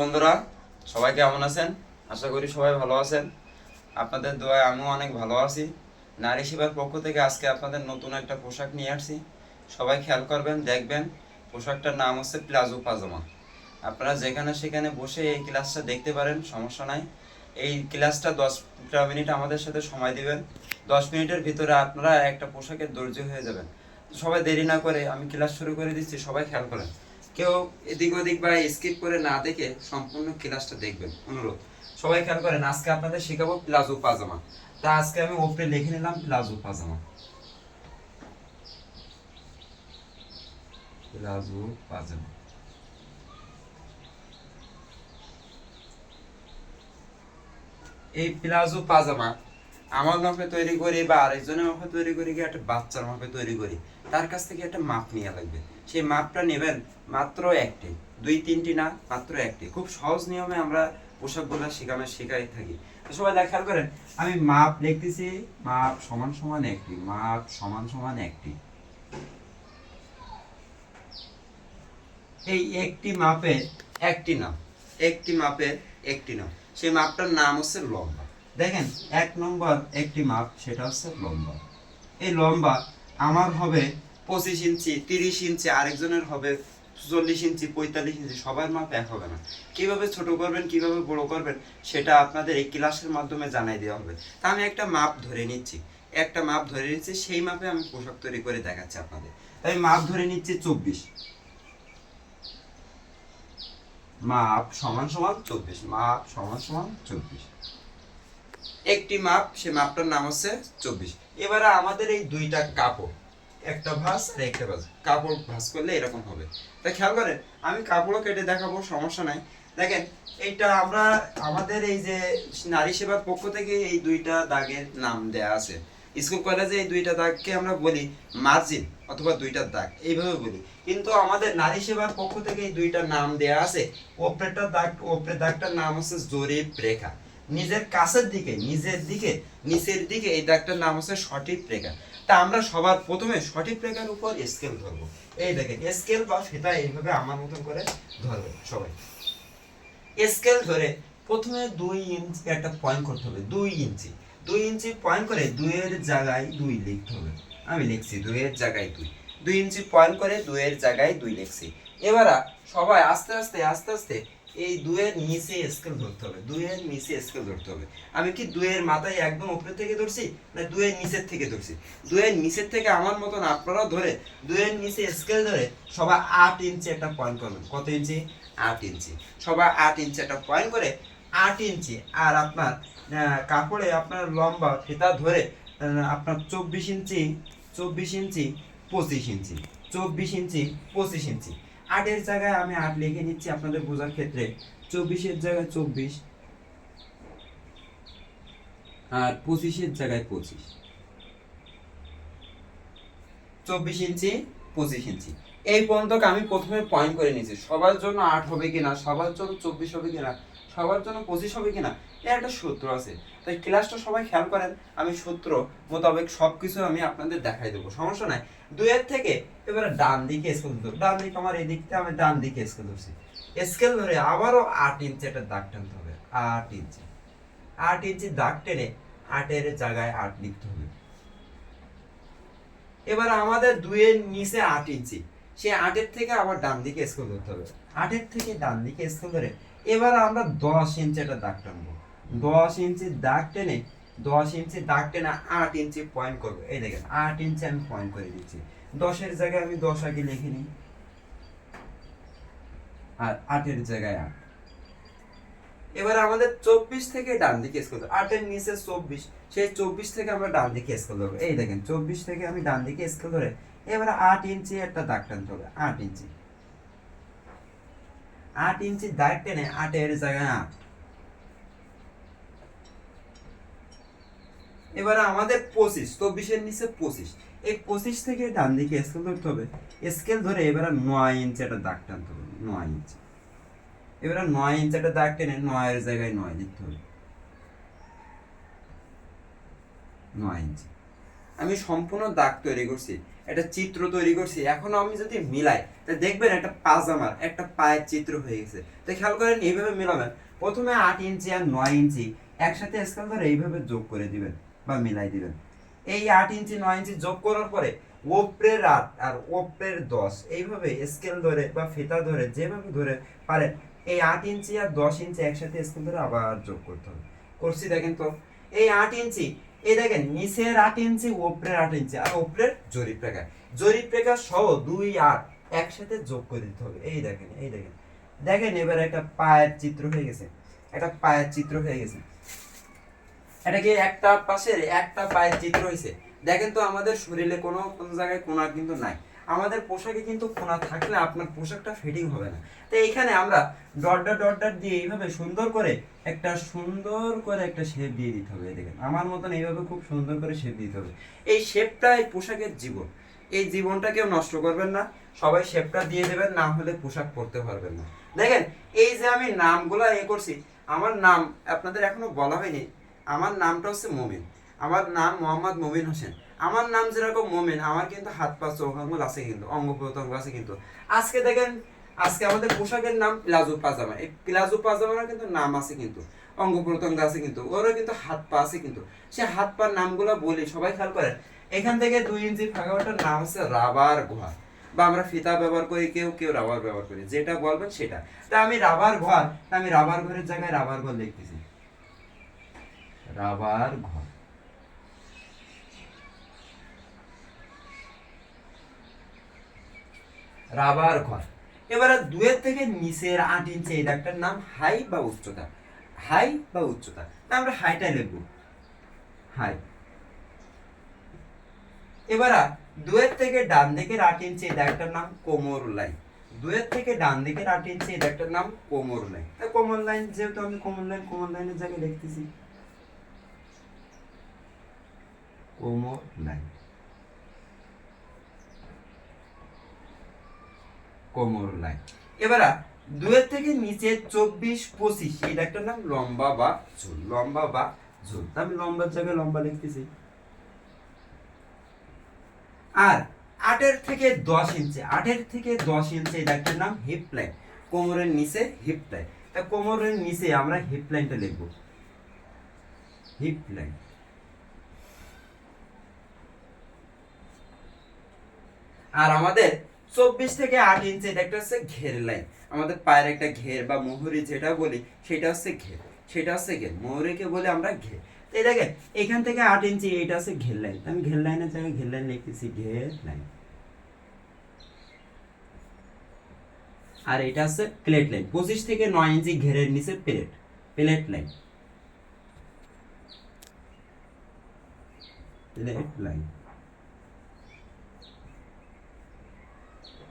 বন্ধুরা, সবাই কেমন আছেন? আশা করি সবাই ভালো আছেন। আপনাদের দোয়ায় আমিও অনেক ভালো আছি। নারী সেবার পক্ষ থেকে আজকে আপনাদের নতুন একটা পোশাক নিয়ে আসছি। সবাই খেয়াল করবেন, দেখবেন পোশাকটার নাম হচ্ছে প্লাজো পাজামা। আপনারা যেখানে সেখানে বসে এই ক্লাসটা দেখতে পারেন, সমস্যা নাই। এই ক্লাসটা দশ পনেরো মিনিট আমাদের সাথে সময় দিবেন। দশ মিনিটের ভিতরে আপনারা একটা পোশাকের দর্জি হয়ে যাবেন। সবাই দেরি না করে আমি ক্লাস শুরু করে দিচ্ছি, সবাই খেয়াল করেন। কেউ এদিক ওদিক বা স্কিপ করে না দেখে সম্পূর্ণ ক্লাসটা দেখবেন। অনুরোধ। সবাই খেয়াল করেন, আজকে আপনাদের শেখাবো প্লাজো পাজামা। তা আজকে আমি ওপরে লিখে নিলাম প্লাজো পাজামা। প্লাজো পাজামা। এই প্লাজো পাজামা আমার মাপে তৈরি করি বা আরেকজনের মাপে তৈরি করি কি? একটা বাচ্চার মাপে তৈরি করি। তার কাছ থেকে একটা মাপ নেওয়া লাগবে। সেই মাপটা নেবেন মাত্র একটি। দুই তিনটি না, মাত্র একটি। খুব সহজ নিয়মে আমরা পোশাকগুলো শেখানো শেখাই থাকি। সবাই খেয়াল করেন, আমি মাপ লিখতেছি, মাপ সমান সমান একটি, মাপ সমান সমান একটি। এই একটি মাপে একটি নাম, একটি মাপে একটি নাম। সেই মাপটার নাম হচ্ছে লম্বা। দেখেন, এক নম্বর একটি মাপ, সেটা হচ্ছে লম্বা। এই লম্বা আমার হবে পঁচিশ ইঞ্চি, তিরিশ ইঞ্চি, আরেকজনের হবে চল্লিশ ইঞ্চি, পঁয়তাল্লিশ ইঞ্চি, সবার মাপ এক হবে না। কীভাবে ছোট করবেন, কীভাবে বড় করবেন, সেটা আপনাদের এই ক্লাসের মাধ্যমে জানাই দেওয়া হবে। তা আমি একটা মাপ ধরে নিচ্ছি। একটা মাপ ধরে নিচ্ছি, সেই মাপে আমি পোশাক তৈরি করে দেখাচ্ছি আপনাদের। আমি মাপ ধরে নিচ্ছি চব্বিশ। মাপ সমান সমান চব্বিশ, মাপ সমান সমান চব্বিশ। একটি মাপ, সে মাপটার নাম হচ্ছে চব্বিশ। এবারে আমাদের এই দুইটা কাপড়, একটা ভাঁজ আর একটা ভাঁজ। কাপড় ভাঁজ করলে এরকম হবে। তা খেয়াল করেন, আমি কাপড়ও কেটে দেখাবো, সমস্যা নাই। দেখেন, এইটা আমরা, আমাদের এই যে নারী সেবার পক্ষ থেকে এই দুইটা দাগের নাম দেয়া আছে। স্কুল কলেজে এই দুইটা দাগকে আমরা বলি মার্জিন অথবা দুইটা দাগ, এইভাবে বলি। কিন্তু আমাদের নারী সেবার পক্ষ থেকে এই দুইটা নাম দেয়া আছে। ওপরেরটা দাগ, ওপরের দাগটার নাম হচ্ছে জরিপ রেখা। নিজের কাছের দিকে, নিজের দিকে, নিচের দিকে, এই দাগটার নাম হচ্ছে সঠিক রেখা। তা আমরা সবার প্রথমে সঠিক রেখার উপর স্কেল ধরবো। এই দেখেন স্কেল বা সেটা এইভাবে আমার মতন করে ধরবে সবাই। স্কেল ধরে প্রথমে দুই ইঞ্চি একটা পয়েন্ট করতে হবে, দুই ইঞ্চি দুই ইঞ্চি পয়েন্ট করে দুইয়ের জায়গায় দুই লিখতে হবে। আমি লিখছি দুইয়ের জায়গায় দুই। দুই ইঞ্চি পয়েন্ট করে দুইয়ের জায়গায় দুই লিখছি। এবার সবাই আস্তে আস্তে আস্তে আস্তে এই দুয়ের নিচে স্কেল ধরতে হবে, দুয়ের নিচে স্কেল ধরতে হবে। আমি কি দুয়ের মাথায় একদম উপরে থেকে ধরছি, না দুয়ের নিচের থেকে ধরছি? দুয়ের নিচের থেকে আমার মতন আপনারা ধরে দুয়ের নিচে স্কেল ধরে সবাই আট ইঞ্চি একটা পয়েন্ট করবেন। কত ইঞ্চি? আট ইঞ্চি। সবাই আট ইঞ্চি একটা পয়েন্ট করে আট ইঞ্চি। আর আপনার কাপড়ে আপনার লম্বা ফিতা ধরে আপনার চব্বিশ ইঞ্চি চব্বিশ ইঞ্চি, পঁচিশ ইঞ্চি, চব্বিশ ইঞ্চি, পঁচিশ ইঞ্চি। আটের জায়গায় আমি আট লিখে নিচ্ছি আপনাদের বোঝার ক্ষেত্রে। চব্বিশের জায়গায় চব্বিশ। আর পঁচিশের জায়গায় পঁচিশ। চব্বিশ ইঞ্চি, পঁচিশ ইঞ্চি। এই পর্যন্ত আমি প্রথমে পয়েন্ট করে নিয়েছি, সবার জন্য আট হবে কিনা, সবার জন্য চব্বিশ হবে কিনা, সবার জন্য পঁচিশ হবে কিনা এর একটা সূত্র আছে। তাই ক্লাসটা সবাই খেয়াল করেন, আমি সূত্র মোতাবেক সব কিছু আমি আপনাদের দেখাই দেবো, সমস্যা নাই। দুয়ের থেকে এবারে ডান দিকে স্কেল ধরবো ডান দিকে আমার এই দিকটা, আমি ডান দিকে স্কেল ধরছি। স্কেল ধরে আবারও আট ইঞ্চি একটা দাগ টানতে হবে, আট ইঞ্চি আট ইঞ্চি দাগ টেনে আটের জায়গায় আট লিখতে হবে। এবার আমাদের দুইয়ের নিচে আট ইঞ্চি সেই আটের থেকে আবার ডান দিকে স্কেল ধরতে হবে। আটের থেকে ডান দিকে স্কেল ধরে এবার আমরা দশ ইঞ্চি একটা দাগ টানবো। দশ ইঞ্চি দাগ টেনে, দশ ইঞ্চি দাগ টেনে আট ইঞ্চি পয়েন্ট করব। এই দেখেন, আট ইঞ্চি আমি পয়েন্ট করে দিচ্ছি। দশের জায়গায় আমি দশ আগে লিখে নিই। আর আটের জায়গায় আট। এবার আমাদের চব্বিশ থেকে ডান দিকে স্কেল আটের নিচে চব্বিশ, সেই চব্বিশ থেকে আমরা ডান দিকে স্কেল ধরবো এই দেখেন, চব্বিশ থেকে আমি ডান দিকে স্কেল ধরে এবার আট ইঞ্চি একটা দাগ টানতে হবে, আট ইঞ্চি। আট ইঞ্চি দাগ টেনে আটের জায়গায় আট। এবারে আমাদের পঁচিশ, চব্বিশের নিচে পঁচিশ। এই পঁচিশ থেকে ডান দিকে স্কেল ধরতে হবে। স্কেল ধরে এবারে নয় ইঞ্চি একটা দাগ টানতে হবে, নয় ইঞ্চি এবারে নয় ইঞ্চি একটা দাগ টেনে নয়ের জায়গায় নয় লিখতে হবে। নয় ইঞ্চি আমি সম্পূর্ণ দাগ তৈরি করছি, একটা চিত্র তৈরি করছি। এখন আমি যদি মিলাই, তা দেখবেন একটা পাজামার, একটা পায়ের চিত্র হয়ে গেছে। তো খেয়াল করেন, এইভাবে মিলাবেন। প্রথমে আট ইঞ্চি আর নয় ইঞ্চি একসাথে স্কেল ধরে এইভাবে যোগ করে দিবেন। বা মিলাই দিবেন। এই আট ইঞ্চি, নয় ইঞ্চি যোগ করার পরে ওপরের আট আর ওপরের দশ, এইভাবে স্কেল ধরে বা ফিতা ধরে যেভাবে ধরে পারেন, এই আট ইঞ্চি আর দশ ইঞ্চি একসাথে স্কেল ধরে আবার যোগ করতে হবে। করছি দেখেন তো, এই আট ইঞ্চি, এই দেখেন নিচের আট ইঞ্চি ওপরের আট ইঞ্চি আর ওপরের জরিপ রেখা। জরিপ রেখা সহ দুই, আট একসাথে যোগ করে দিতে হবে। এই দেখেন এই দেখেন। দেখেন এবার একটা পায়ের চিত্র হয়ে গেছে। একটা পায়ের চিত্র হয়ে গেছে। এটা কি একটা পাশের, একটা পায়ের চিত্র হয়েছে দেখেন তো আমাদের শরীরে কোনো কোনো জায়গায় কোনা কিন্তু নাই। আমাদের পোশাকে কিন্তু কোনা থাকলে আপনার পোশাকটা ফিটিং হবে না। তো এইখানে আমরা ডট ডট ডট ডট দিয়ে এইভাবে সুন্দর করে একটা সুন্দর করে একটা শেপ দিয়ে দিতে হবে দেখেন। আমার মতন এইভাবে খুব সুন্দর করে শেপ দিতে হবে। এই শেপটাই পোশাকের জীবন। এই জীবনটা কেউ নষ্ট করবেন না। সবাই শেপটা দিয়ে দেবেন, না হলে পোশাক পরতে পারবেন না। দেখেন, এই যে আমি নামগুলো এ করছি, আমার নাম আপনাদের এখনও বলা হয়নি। আমার নামটা হচ্ছে মমিন। আমার নাম মোহাম্মদ মমিন হোসেন। আমার নাম যেরকম মমিন, আমার কিন্তু হাত পা, চোখ আঙুল আছে কিন্তু, অঙ্গ প্রত্যঙ্গ আছে কিন্তু। আজকে দেখেন, আজকে আমাদের পোশাকের নাম প্লাজো পাজামা। এই প্লাজো পাজামার কিন্তু নাম আছে কিন্তু, অঙ্গ প্রত্যঙ্গ আছে কিন্তু, ওরও কিন্তু হাত পা আছে কিন্তু। সে হাত পার নামগুলো বলি, সবাই খেয়াল করেন। এখান থেকে দুই ইঞ্চি ফাঁকা ওটার নাম হচ্ছে রাবার ঘর বা আমরা ফিতা ব্যবহার করি, কেউ কেউ রাবার ব্যবহার করি, যেটা বলবেন সেটা। তা আমি রাবার ঘর আমি রাবার ঘরের জায়গায় রাবার ঘর লিখতেছি রাবার ঘর। রাবার ঘর। এবারে দুয়ের থেকে নিচের আট ইঞ্চি এই দাগটার নাম, হাই বা উচ্চতা? হাই বা উচ্চতা? আমরা হাইটা লিখব। হাই। এবার দুয়ের থেকে ডান দিকের আট ইঞ্চি এই দাগটার নাম, কোমর লাইন। দুয়ের থেকে ডান দিকের আট ইঞ্চি এই দাগটার নাম, কোমর লাইন। তা কোমর লাইন, যেহেতু আমি কোমর লাইন, কোমর লাইনের জায়গায় লিখতেছি। কোমর লাইন কোমর লাইন এবার দুয়ের থেকে নিচে চব্বিশ, পঁচিশ, এই দাগটার নাম লম্বা বা ঝুল, লম্বা বা ঝুল। আমি লম্বার জায়গায় লম্বা লিখতেছি। আর আটের থেকে দশ ইঞ্চি, আটের থেকে দশ ইঞ্চি, এই দাগটার নাম হিপ লাইন কোমরের নিচে হিপ লাইন তা কোমরের নিচে আমরা হিপ লাইনটা লিখব। হিপ লাইন আর আমাদের চব্বিশ থেকে আট ইঞ্চি, এটা একটা হচ্ছে ঘের লাইন আমাদের পায়ের একটা ঘের বা মোহরি যেটা বলি, সেটা হচ্ছে ঘের। সেটা হচ্ছে ঘের। মোহরিকে বলে আমরা ঘের। এই দেখেন, এখান থেকে আট ইঞ্চি এটা হচ্ছে ঘের লাইন আমি ঘের লাইনের জায়গায় ঘের লাইন লিখতেছি, ঘের লাইন আর এটা হচ্ছে প্লেট লাইন পঁচিশ থেকে নয় ইঞ্চি ঘেরের নিচে plate plate line plate line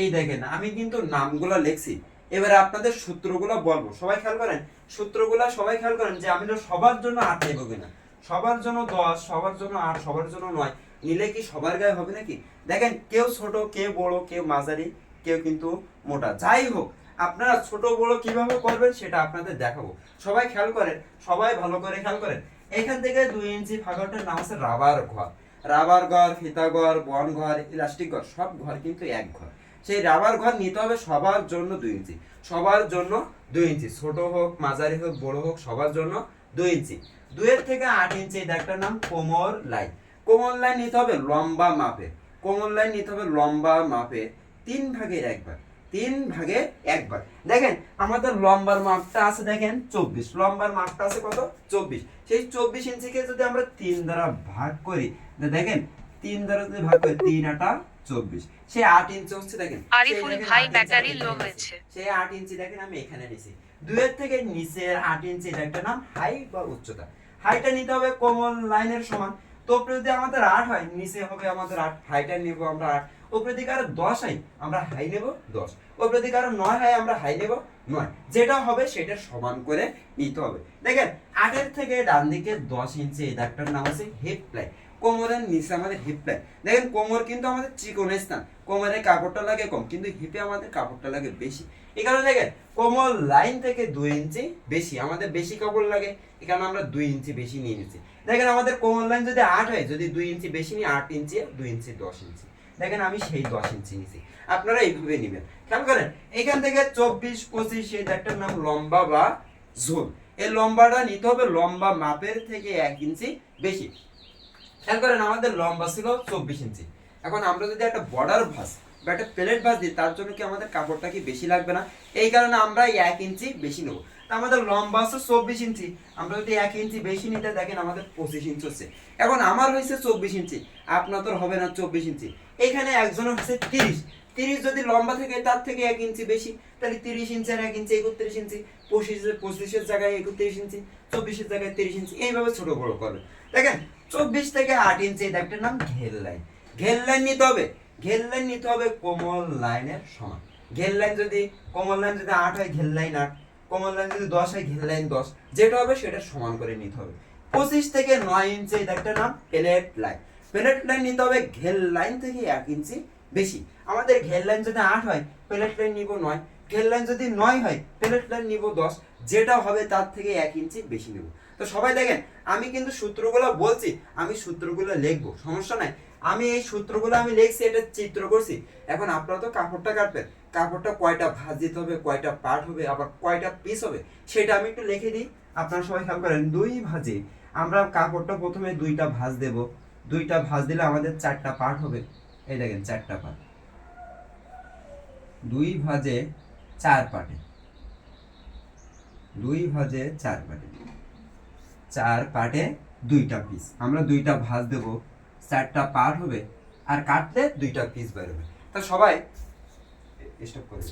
এই দেখেন, আমি কিন্তু নামগুলো লিখছি। এবারে আপনাদের সূত্রগুলো বলব। সবাই খেয়াল করেন? সূত্রগুলো সবাই খেয়াল করেন যে আমি তো সবার জন্য আট নেব কিনা। সবার জন্য দশ, সবার জন্য আট, সবার জন্য নয়। নিলে কি সবার গায়ে হবে নাকি? দেখেন, কেউ ছোট, কেউ বড়, কেউ মাঝারি, কেউ কিন্তু মোটা। যাই হোক, আপনারা ছোট, বড় কীভাবে করবেন সেটা আপনাদের দেখাবো। সবাই খেয়াল করেন, সবাই ভালো করে খেয়াল করেন। এখান থেকে দুই ইঞ্চি ফাঁকাটার নাম আছে রাবার ঘর। রাবার ঘর, ফিতা ঘর, বন ঘর, ইলাস্টিক ঘর, সব ঘর কিন্তু এক ঘর। সেই রাবার ঘর নিতে হবে সবার জন্য দুই ইঞ্চি। সবার জন্য দুই ইঞ্চি। ছোট হোক, মাঝারি হোক, বড় হোক, সবার জন্য দুই ইঞ্চি। দুইয়ের থেকে আট ইঞ্চি দাগটার নাম কোমর লাইন কোমর লাইন নিতে হবে লম্বা মাপে। কোমর লাইন নিতে হবে লম্বা মাপে। তিন ভাগের একবার। তিন ভাগে একবার। দেখেন, আমাদের লম্বার মাপটা আছে, দেখেন, চব্বিশ। লম্বার মাপটা আছে কত? চব্বিশ। সেই চব্বিশ ইঞ্চিকে যদি আমরা তিন দ্বারা ভাগ করি দেখেন, তিন দ্বারা যদি ভাগ করি, তিন আটা চব্বিশ। সে আট ইঞ্চি হচ্ছে দেখেন আরিফুল ভাই আট ইঞ্চি ব্যাটারি লো হয়েছে। নিছি। আট ইঞ্চি দেখেন আমি এখানে নিছি। দুয়ের থেকে নিচের আট ইঞ্চি এটা একটা নাম হাই বা উচ্চতা। হাইটা নিতে হবে কোমল লাইনের সমান। তো উপরে যদি আমাদের আট হয় নিচে হবে আমাদের আট হাইটা নিব আমরা আট। উপরে দিকে আরও দশ হয় আমরা হাই নেব দশ। উপরে দিকে আরও নয় হয় আমরা হাই নেব নয়। যেটা হবে সেটা সমান করে নিতে হবে। দেখেন আটের থেকে ডান দিকে দশ ইঞ্চি এই দাগটার নাম আছে হিপ লাইন কোমরের নিচে আমাদের হিপ লাইন দেখেন, কোমর কিন্তু আমাদের চিকন স্থান কোমরে কাপড়টা লাগে কম, কিন্তু হিপে আমাদের কাপড়টা লাগে বেশি। কারণে দেখেন, কোমর লাইন থেকে দুই ইঞ্চি বেশি, আমাদের বেশি কাপড় লাগে এখানে আমরা দুই ইঞ্চি বেশি নিয়ে নিচ্ছি। দেখেন, আমাদের কোমর লাইন যদি আট হয়, যদি দুই ইঞ্চি বেশি নিই, আট ইঞ্চি, দুই ইঞ্চি, দশ ইঞ্চি। দেখেন, আমি সেই দশ ইঞ্চি নিছি আপনারা এইভাবে নেবেন। খেয়াল করেন, এখান থেকে চব্বিশ, পঁচিশ, এই একটার নাম লম্বা বা ঝোল। এই লম্বাটা নিতে হবে লম্বা মাপের থেকে এক ইঞ্চি বেশি। খেয়াল করেন আমাদের লম্বা ছিল চব্বিশ ইঞ্চি। এখন আমরা যদি একটা বর্ডার ভাস বা একটা প্লেট ভাস দিই, তার জন্য কি আমাদের কাপড়টা কি বেশি লাগবে না? এই কারণে আমরা এক ইঞ্চি বেশি নেব। আমাদের লম্বা আছে চব্বিশ ইঞ্চি। আমরা যদি এক ইঞ্চি বেশি নিতে দেখেন আমাদের পঁচিশ ইঞ্চি হচ্ছে। এখন আমার হয়েছে চব্বিশ ইঞ্চি, আপনার তো হবে না চব্বিশ ইঞ্চি। এখানে একজনের হচ্ছে তিরিশ। তিরিশ যদি লম্বা থাকে, তার থেকে এক ইঞ্চি বেশি। তাহলে তিরিশ ইঞ্চি আর এক ইঞ্চি, একত্রিশ ইঞ্চি। পঁচিশের পঁচিশের জায়গায় একত্রিশ ইঞ্চি, চব্বিশের জায়গায় তিরিশ ইঞ্চি। এইভাবে ছোট বড় করবে। দেখেন চব্বিশ থেকে আট ইঞ্চি এটা একটা নাম ঘের লাইন ঘের লাইন নিতে হবে। ঘের লাইন নিতে হবে কোমল লাইনের সমান। ঘের লাইন যদি কোমল লাইন যদি আট হয়, ঘের লাইন আট। কোমল লাইন যদি দশ হয়, ঘের লাইন দশ। যেটা হবে সেটা সমান করে নিতে হবে। পঁচিশ থেকে নয় ইঞ্চি একটা নাম প্লেট লাইন প্লেট লাইন নিতে হবে ঘের লাইন থেকে এক ইঞ্চি বেশি। আমাদের ঘের লাইন যদি আট হয় প্লেট লাইন নিব নয়। ঘের লাইন যদি নয় হয় প্লেট লাইন নিব দশ। যেটা হবে তার থেকে এক ইঞ্চি বেশি নেব। তো সবাই দেখেন, আমি কিন্তু সূত্রগুলো বলছি, আমি সূত্রগুলো লিখব, সমস্যা নাই। আমি এই সূত্রগুলো আমি লিখছি, এটা চিত্র করছি। এখন আপনারা তো কাপড়টা কাটবেন, কাপড়টা কয়টা ভাঁজ দিতে হবে, কয়টা পার্ট হবে, আবার কয়টা পিস হবে, সেটা আমি একটু লিখে দিই। আপনারা সবাই খেয়াল করেন, দুই ভাঁজে, আমরা কাপড়টা প্রথমে দুইটা ভাঁজ দেব। দুইটা ভাঁজ দিলে আমাদের চারটা পার্ট হবে। এই দেখেন, চারটা পার্ট দুই ভাঁজে চার পার্টে দুই ভাঁজে চার পার্টে চার পার্টে দুইটা পিস আমরা দুইটা ভাঁজ দেব, চারটা পার্ট হবে, আর কাটলে দুইটা পিস বেরোবে। তা সবাই স্টপ করে